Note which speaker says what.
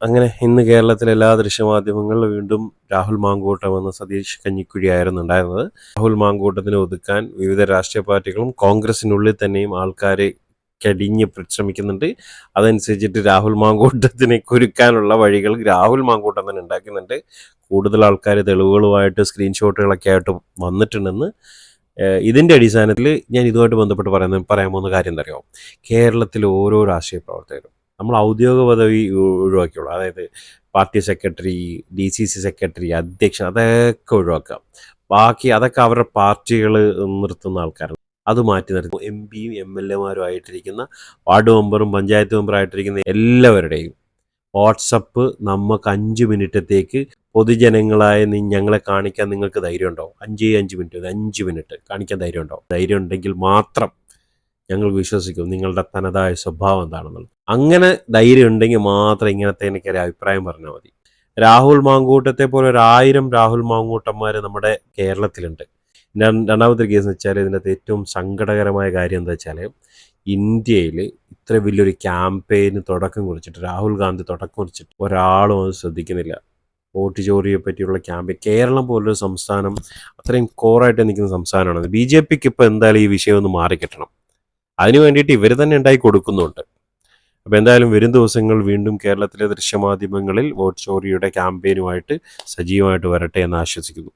Speaker 1: അങ്ങനെ ഇന്ന് കേരളത്തിലെ എല്ലാ ദൃശ്യമാധ്യമങ്ങളിലും വീണ്ടും രാഹുൽ മാങ്കൂട്ടം എന്ന സതീഷ് കഞ്ഞിക്കുഴിയായിരുന്നു ഉണ്ടായിരുന്നത്. രാഹുൽ മാങ്കൂട്ടത്തിനെ ഒതുക്കാൻ വിവിധ രാഷ്ട്രീയ പാർട്ടികളും കോൺഗ്രസിനുള്ളിൽ തന്നെയും ആൾക്കാരെ കടിഞ്ഞ് ശ്രമിക്കുന്നുണ്ട് അതനുസരിച്ചിട്ട് രാഹുൽ മാങ്കൂട്ടത്തിനെ കുരുക്കാനുള്ള വഴികൾ രാഹുൽ മാങ്കൂട്ടം തന്നെ ഉണ്ടാക്കുന്നുണ്ട്. കൂടുതൽ ആൾക്കാർ തെളിവുകളുമായിട്ട് സ്ക്രീൻഷോട്ടുകളൊക്കെ ആയിട്ട് വന്നിട്ടുണ്ടെന്ന് ഇതിന്റെ അടിസ്ഥാനത്തിൽ ഞാൻ ഇതുമായിട്ട് ബന്ധപ്പെട്ട് പറയുന്ന പറയാൻ പോകുന്ന കാര്യം എന്താ അറിയാമോ കേരളത്തിലെ ഓരോ രാഷ്ട്രീയ പ്രവർത്തകരും നമ്മൾ ഔദ്യോഗിക പദവി ഒഴിവാക്കിയുള്ളൂ. അതായത് party secretary D C C secretary അധ്യക്ഷൻ അതൊക്കെ ഒഴിവാക്കുക ബാക്കി അതൊക്കെ അവരുടെ പാർട്ടികൾ നിർത്തുന്ന ആൾക്കാരാണ്. അത് മാറ്റി നിർത്തും. എം പിയും എം എൽ എമാരും ആയിട്ടിരിക്കുന്ന വാർഡ് മെമ്പറും പഞ്ചായത്ത് മെമ്പറും ആയിട്ടിരിക്കുന്ന എല്ലാവരുടെയും വാട്സപ്പ് നമുക്ക് അഞ്ച് മിനിറ്റത്തേക്ക് പൊതുജനങ്ങളായ ഞങ്ങളെ കാണിക്കാൻ നിങ്ങൾക്ക് ധൈര്യമുണ്ടോ? അഞ്ചേ അഞ്ച് മിനിറ്റ് അഞ്ച് മിനിറ്റ് കാണിക്കാൻ ധൈര്യമുണ്ടോ? ധൈര്യം ഉണ്ടെങ്കിൽ മാത്രം ഞങ്ങൾ വിശ്വസിക്കും നിങ്ങളുടെ തനതായ സ്വഭാവം എന്താണെന്നുള്ളത്. അങ്ങനെ ധൈര്യം ഉണ്ടെങ്കിൽ മാത്രം ഇങ്ങനത്തെ എനിക്കൊരു അഭിപ്രായം പറഞ്ഞാൽ മതി. രാഹുൽ മാങ്കൂട്ടത്തെ പോലെ ഒരായിരം രാഹുൽ മാങ്കൂട്ടന്മാർ നമ്മുടെ കേരളത്തിലുണ്ട്. രണ്ടാമത്തെ കേസ് എന്ന് വെച്ചാൽ ഇതിനകത്ത് ഏറ്റവും സങ്കടകരമായ കാര്യം എന്താ വെച്ചാൽ ഇന്ത്യയിൽ ഇത്ര വലിയൊരു ക്യാമ്പയിന് തുടക്കം കുറിച്ചിട്ട് രാഹുൽ ഗാന്ധി തുടക്കം കുറിച്ചിട്ട് ഒരാളും അത് ശ്രദ്ധിക്കുന്നില്ല. വോട്ട് ചോറിയെ പറ്റിയുള്ള ക്യാമ്പയിൻ. കേരളം പോലൊരു സംസ്ഥാനം അത്രയും കോറായിട്ട് നിൽക്കുന്ന സംസ്ഥാനമാണ്. ബി ജെ പിക്ക് ഇപ്പോൾ എന്തായാലും ഈ വിഷയം ഒന്ന് മാറിക്കിട്ടണം. അതിന് വേണ്ടിയിട്ട് ഇവർ തന്നെ ഉണ്ടായി കൊടുക്കുന്നുണ്ട്. അപ്പോൾ എന്തായാലും വരും ദിവസങ്ങൾ വീണ്ടും കേരളത്തിലെ ദൃശ്യമാധ്യമങ്ങളിൽ വോട്ട് ചോറിയുടെ ക്യാമ്പയിനുമായിട്ട് സജീവമായിട്ട് വരട്ടെ എന്ന് ആശ്വസിക്കുന്നു.